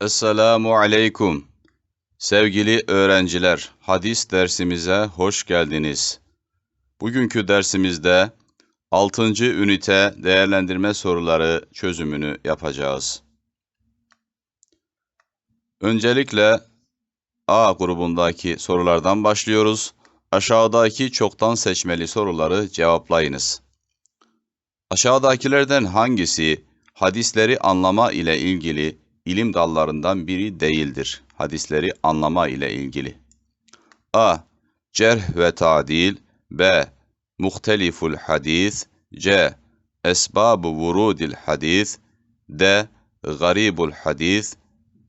Esselamu aleykum. Sevgili öğrenciler, hadis dersimize hoş geldiniz. Bugünkü dersimizde 6. ünite değerlendirme soruları çözümünü yapacağız. Öncelikle A grubundaki sorulardan başlıyoruz. Aşağıdaki çoktan seçmeli soruları cevaplayınız. Aşağıdakilerden hangisi hadisleri anlama ile ilgili ilim dallarından biri değildir. Hadisleri anlama ile ilgili. A. Cerh ve tadil B. Muhteliful hadis C. Esbab vurudil hadis D. Garibul hadis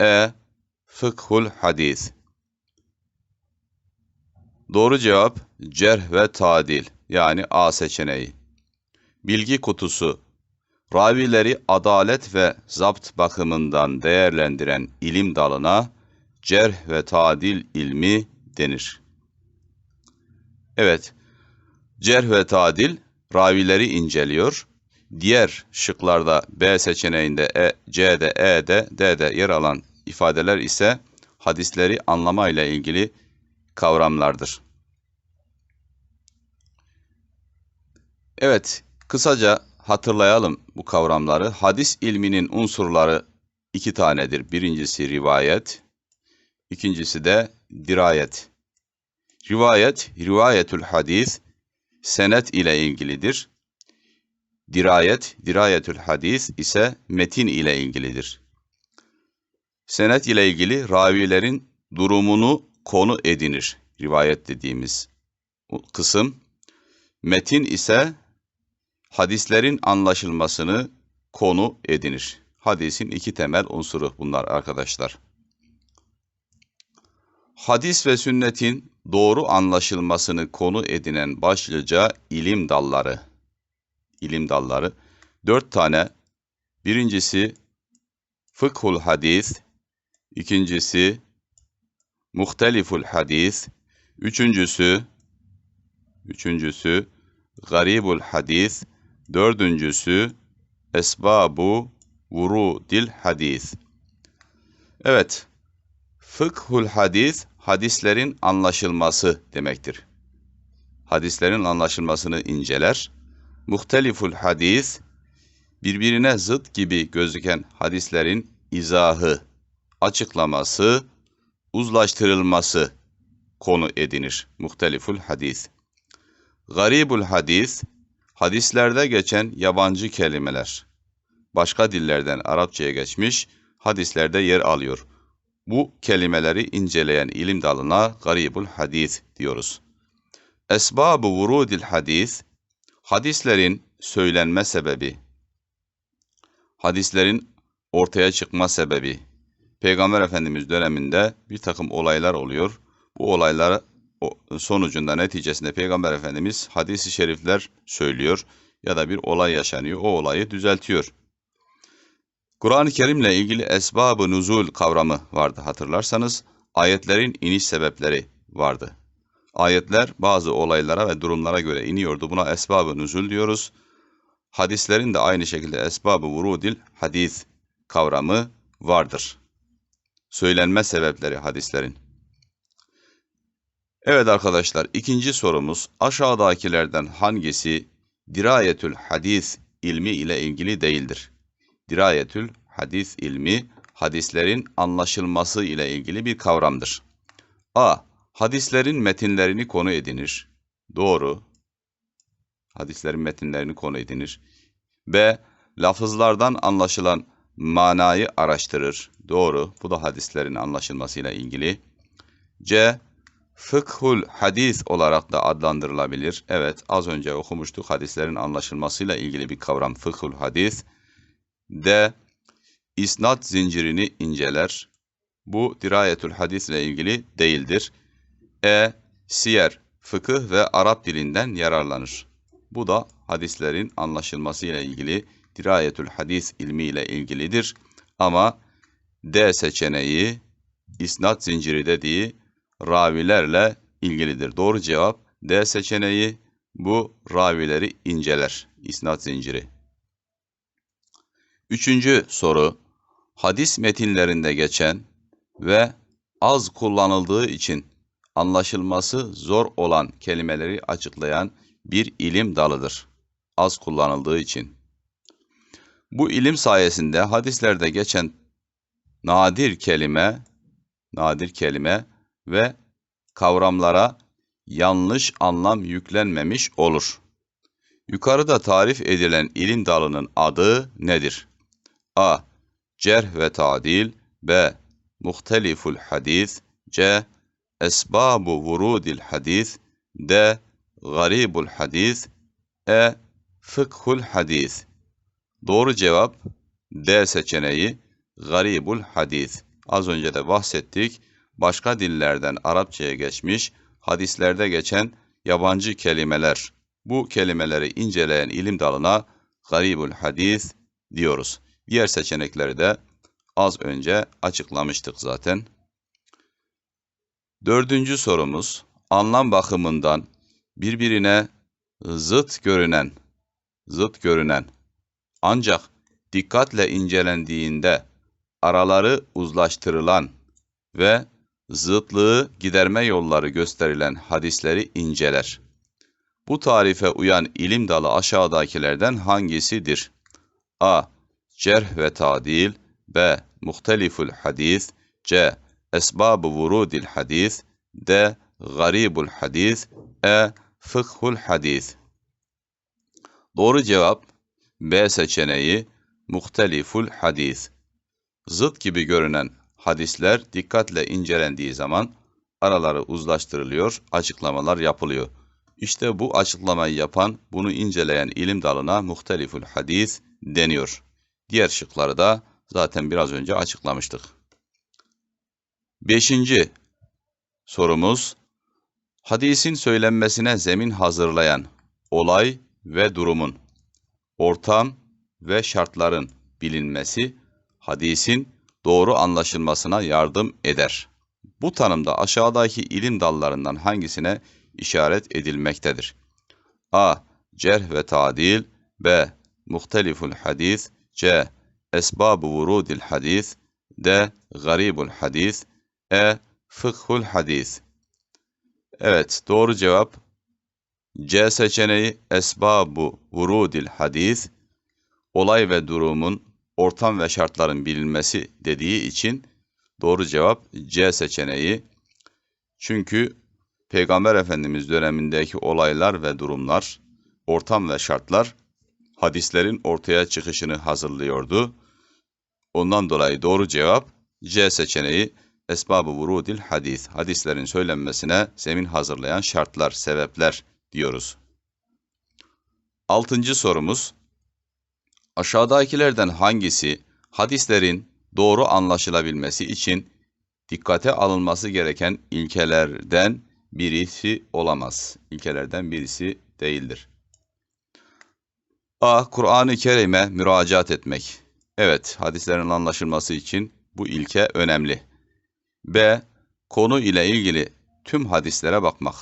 E. Fıkhul hadis Doğru cevap cerh ve tadil yani A seçeneği. Bilgi kutusu Ravileri adalet ve zapt bakımından değerlendiren ilim dalına cerh ve tadil ilmi denir. Evet, cerh ve tadil ravileri inceliyor. Diğer şıklarda B seçeneğinde E, C'de, E'de, D'de yer alan ifadeler ise hadisleri anlama ile ilgili kavramlardır. Evet, kısaca hatırlayalım bu kavramları. Hadis ilminin unsurları iki tanedir. Birincisi rivayet, ikincisi de dirayet. Rivayet, rivayetül hadis, senet ile ilgilidir. Dirayet, dirayetül hadis ise metin ile ilgilidir. Senet ile ilgili ravilerin durumunu konu edinir. Rivayet dediğimiz kısım. Metin ise hadislerin anlaşılmasını konu edinir. Hadisin iki temel unsuru bunlar arkadaşlar. Hadis ve sünnetin doğru anlaşılmasını konu edinen başlıca ilim dalları. İlim dalları. Dört tane. Birincisi fıkhul hadis. ikincisi muhteliful hadis. Üçüncüsü üçüncüsü garibul hadis. Dördüncüsü esbabu vurudil hadis. Evet, fıkhul hadis hadislerin anlaşılması demektir. Hadislerin anlaşılmasını inceler. Muhteliful hadis birbirine zıt gibi gözüken hadislerin izahı, açıklaması, uzlaştırılması konu edinir. Muhteliful hadis. Garibul hadis Hadislerde geçen yabancı kelimeler başka dillerden Arapçaya geçmiş hadislerde yer alıyor. Bu kelimeleri inceleyen ilim dalına garibul hadis diyoruz. Esbab-ı vurudil hadis, hadislerin söylenme sebebi, hadislerin ortaya çıkma sebebi, Peygamber Efendimiz döneminde bir takım olaylar oluyor. Bu olaylara sonucunda neticesinde Peygamber Efendimiz hadisi şerifler söylüyor ya da bir olay yaşanıyor. O olayı düzeltiyor. Kur'an-ı Kerim'le ilgili esbab-ı nuzul kavramı vardı hatırlarsanız. Ayetlerin iniş sebepleri vardı. Ayetler bazı olaylara ve durumlara göre iniyordu. Buna esbab-ı nuzul diyoruz. Hadislerin de aynı şekilde esbab-ı vurudil hadis kavramı vardır. Söylenme sebepleri hadislerin. Evet arkadaşlar ikinci sorumuz aşağıdakilerden hangisi dirayetül hadis ilmi ile ilgili değildir? Dirayetül hadis ilmi hadislerin anlaşılması ile ilgili bir kavramdır. A. Hadislerin metinlerini konu edinir. Doğru. Hadislerin metinlerini konu edinir. B. Lafızlardan anlaşılan manayı araştırır. Doğru. Bu da hadislerin anlaşılmasıyla ilgili. C fıkhul hadis olarak da adlandırılabilir. Evet az önce okumuştuk hadislerin anlaşılmasıyla ilgili bir kavram fıkhul hadis. D. İsnat zincirini inceler. Bu dirayetül hadis ile ilgili değildir. E. Siyer, fıkıh ve Arap dilinden yararlanır. Bu da hadislerin anlaşılması ile ilgili dirayetül hadis ilmi ile ilgilidir. Ama D seçeneği isnat zinciri dediği ravilerle ilgilidir. Doğru cevap D seçeneği bu ravileri inceler. İsnat zinciri. Üçüncü soru. hadis metinlerinde geçen ve az kullanıldığı için anlaşılması zor olan kelimeleri açıklayan bir ilim dalıdır. Az kullanıldığı için. Bu ilim sayesinde hadislerde geçen nadir kelime, nadir kelime ve kavramlara yanlış anlam yüklenmemiş olur. Yukarıda tarif edilen ilim dalının adı nedir? A. Cerh ve tadil B. Muhteliful hadis C. Esbabu vurudil hadis D. Garibul hadis E. Fıkhul hadis Doğru cevap D seçeneği garibul hadis. Az önce de bahsettik. Başka dillerden Arapçaya geçmiş, hadislerde geçen yabancı kelimeler. Bu kelimeleri inceleyen ilim dalına garibul hadis diyoruz. Diğer seçenekleri de az önce açıklamıştık zaten. Dördüncü sorumuz, anlam bakımından birbirine zıt görünen, zıt görünen ancak dikkatle incelendiğinde araları uzlaştırılan ve zıtlığı giderme yolları gösterilen hadisleri inceler. Bu tarife uyan ilim dalı aşağıdakilerden hangisidir? A. Cerh ve tadil B. Muhteliful hadis C. Esbab-ı vurudil hadis D. Garibul hadis E. Fıkhul hadis Doğru cevap B seçeneği muhteliful hadis. Zıt gibi görünen hadisler dikkatle incelendiği zaman araları uzlaştırılıyor, açıklamalar yapılıyor. İşte bu açıklamayı yapan, bunu inceleyen ilim dalına muhteliful hadis deniyor. Diğer şıkları da zaten biraz önce açıklamıştık. Beşinci sorumuz, hadisin söylenmesine zemin hazırlayan olay ve durumun, ortam ve şartların bilinmesi, hadisin doğru anlaşılmasına yardım eder. Bu tanımda aşağıdaki ilim dallarından hangisine işaret edilmektedir? A. Cerh ve tadil B. Muhteliful hadis C. Esbab-ı vurudil hadis D. Garibul hadis E. Fıkhul hadis Evet, doğru cevap C seçeneği esbab-ı vurudil hadis olay ve durumun, ortam ve şartların bilinmesi dediği için doğru cevap C seçeneği. Çünkü Peygamber Efendimiz dönemindeki olaylar ve durumlar, ortam ve şartlar hadislerin ortaya çıkışını hazırlıyordu. Ondan dolayı doğru cevap C seçeneği esbab-ı vurudil hadis. Hadislerin söylenmesine zemin hazırlayan şartlar, sebepler diyoruz. Altıncı sorumuz. Aşağıdakilerden hangisi hadislerin doğru anlaşılabilmesi için dikkate alınması gereken ilkelerden birisi olamaz. İlkelerden birisi değildir. A. Kur'an-ı Kerim'e müracaat etmek. Evet, hadislerin anlaşılması için bu ilke önemli. B. Konu ile ilgili tüm hadislere bakmak.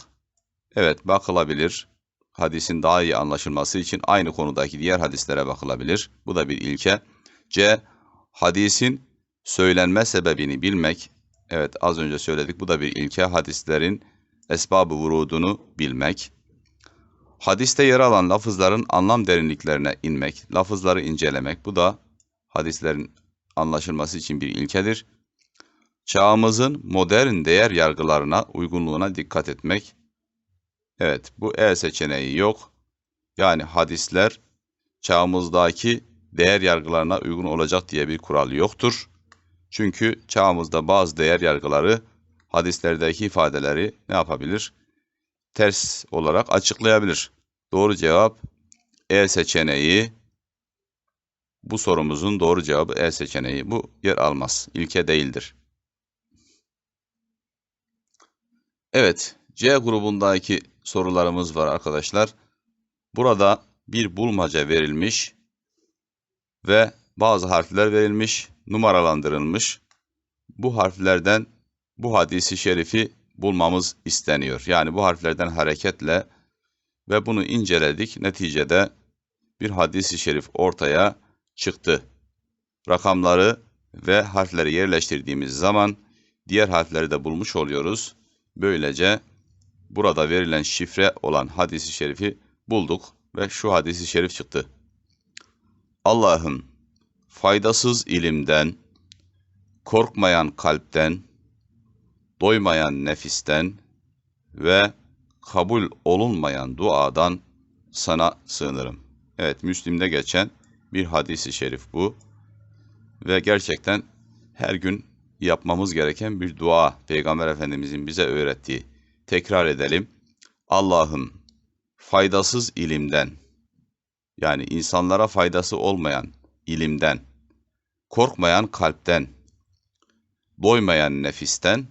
Evet, bakılabilir. Hadisin daha iyi anlaşılması için aynı konudaki diğer hadislere bakılabilir. Bu da bir ilke. C. Hadisin söylenme sebebini bilmek. Evet, az önce söyledik. Bu da bir ilke. Hadislerin esbab-ı vurudunu bilmek. Hadiste yer alan lafızların anlam derinliklerine inmek, lafızları incelemek. Bu da hadislerin anlaşılması için bir ilkedir. Çağımızın modern değer yargılarına uygunluğuna dikkat etmek. Evet, bu E seçeneği yok. Yani hadisler çağımızdaki değer yargılarına uygun olacak diye bir kural yoktur. Çünkü çağımızda bazı değer yargıları hadislerdeki ifadeleri ne yapabilir? Ters olarak açıklayabilir. Doğru cevap E seçeneği. Bu sorumuzun doğru cevabı E seçeneği. Bu yer almaz. İlke değildir. Evet, C grubundaki sorularımız var arkadaşlar. Burada bir bulmaca verilmiş ve bazı harfler verilmiş, numaralandırılmış. Bu harflerden bu hadisi şerifi bulmamız isteniyor. Yani bu harflerden hareketle ve bunu inceledik. Neticede bir hadisi şerif ortaya çıktı. Rakamları ve harfleri yerleştirdiğimiz zaman diğer harfleri de bulmuş oluyoruz. Böylece burada verilen şifre olan hadisi şerifi bulduk ve şu hadisi şerif çıktı. Allah'ım faydasız ilimden, korkmayan kalpten, doymayan nefisten ve kabul olunmayan duadan sana sığınırım. Evet, Müslim'de geçen bir hadisi şerif bu. Ve gerçekten her gün yapmamız gereken bir dua Peygamber Efendimizin bize öğrettiği. Tekrar edelim. Allah'ım faydasız ilimden yani insanlara faydası olmayan ilimden, korkmayan kalpten, doymayan nefisten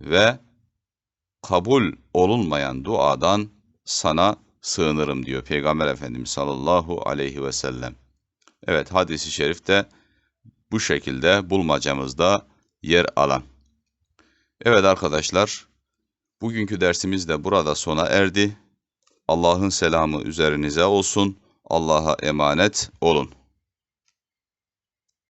ve kabul olunmayan duadan sana sığınırım diyor Peygamber Efendimiz sallallahu aleyhi ve sellem. Evet hadisi şerifte bu şekilde bulmacamızda yer alan. Evet arkadaşlar, bugünkü dersimiz de burada sona erdi. Allah'ın selamı üzerinize olsun. Allah'a emanet olun.